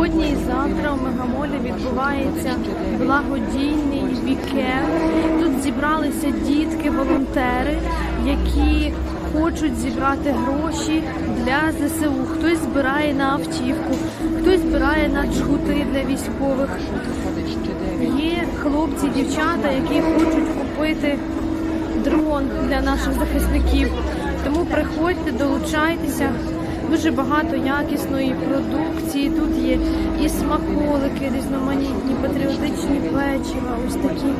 Сьогодні і завтра у Мегамолі відбувається благодійний вікенд. Тут зібралися дітки, волонтери, які хочуть зібрати гроші для ЗСУ. Хтось збирає на автівку, хтось збирає на джгути для військових. Є хлопці, дівчата, які хочуть купити дрон для наших захисників. Тому приходьте, долучайтеся. Дуже багато якісної продукції. Тут є і смаколики, різноманітні, патріотичні печива, ось такі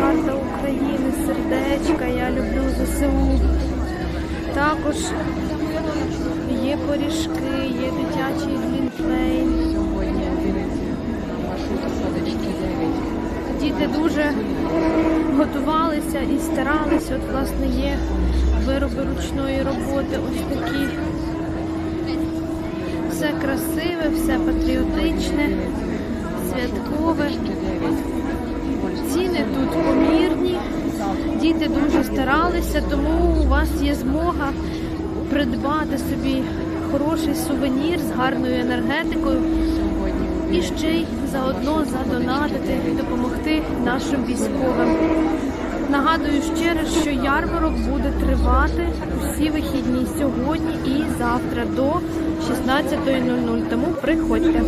карта України, сердечка, я люблю ЗСУ. Також є поріжки, є дитячий глінтвейн. Діти дуже готувалися і старалися. От, власне, є вироби ручної роботи, ось такі. Все красиве, все патріотичне, святкове. Ціни тут помірні. Діти дуже старалися, тому у вас є змога придбати собі хороший сувенір з гарною енергетикою і ще й заодно задонатити допомогти нашим військовим. Нагадую ще раз, що ярмарок буде тривати усі вихідні сьогодні і завтра до 16.00. Тому приходьте.